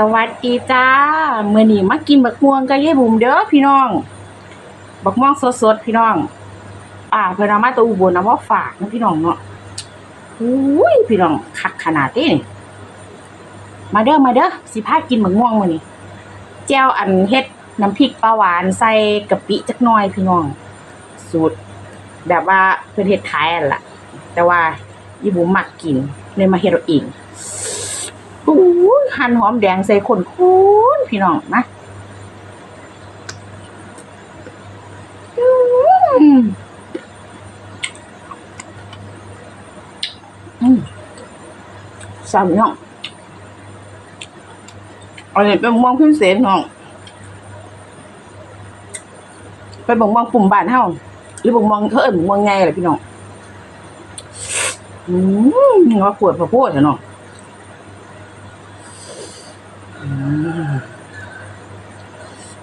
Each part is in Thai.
สวัสดีจ้าเมื้อนี้มากินบักม่วงกับยายบุ๋มเด้อพี่น้อง บักม่วงสดๆพี่น้อง อ่าเพิ่นเอามาตัวอุบลเอามาฝากนะพี่น้องเนาะอุ้ยพี่น้องคักขนาดนี้มาเด้อมาเด้อสิพากินบักม่วงมื้อนี้แจ่วอันเฮ็ดน้ำพริกปลาหวานใส่กะปิจักหน่อยพี่น้อง สูตร แบบว่าเพิ่นเฮ็ดขายอันละแต่ว่าอีบุ๋มมักกินเลยมาเฮ็ดเอาเอง หั่นหอมแดงใส่ขนคูนพี่น้องนะอือสามน้องอันนี้เป็นมะม่วงขึ้นเสนน้องเป็นบงมองปุ่มบานเฮาหรือบงมองเขาเอิ้นบงมองไงล่ะพี่น้องอืมว่าปวดพอโพดเหรอเนาะ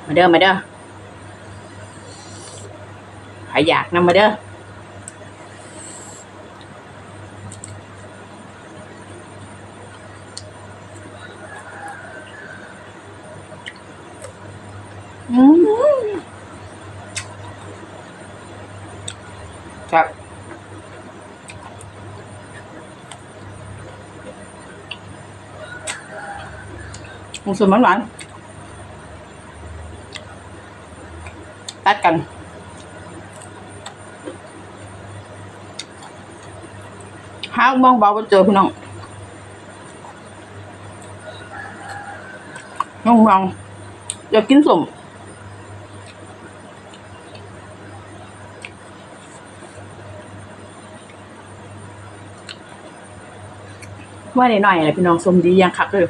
มาเด้อมาเด้อใครอยากนำมาเด้ออืมครับมันสดมันหวาน ตัดกันหาบองเบาไปเจอพี่น้องน้องมองอยากกินสมว่าหน่อยๆอะไรพี่น้องสมดียังคักเลย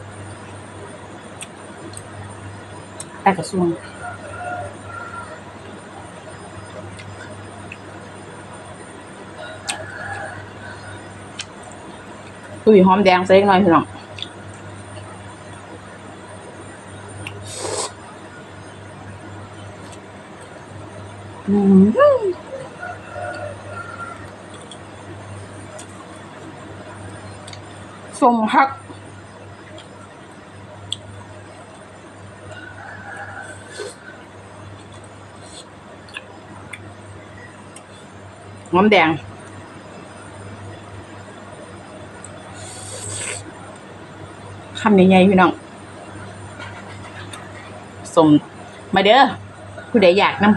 แต่กระทรวง อุ้ยหอมแดงใส่อีกหน่อยพี่น้องอืมสมฮักหอมแดงำใหญ่ๆพี่น้องสมมาเด้อผู้ใดอยากนำ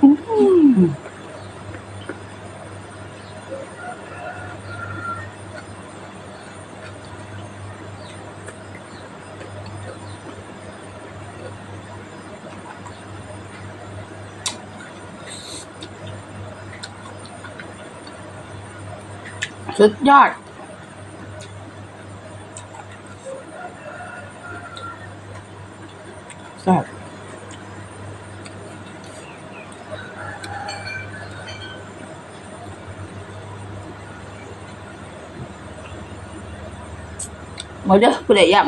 อื้อหือสุดยอด แซ่บมาเด้อผู้ใดอยาก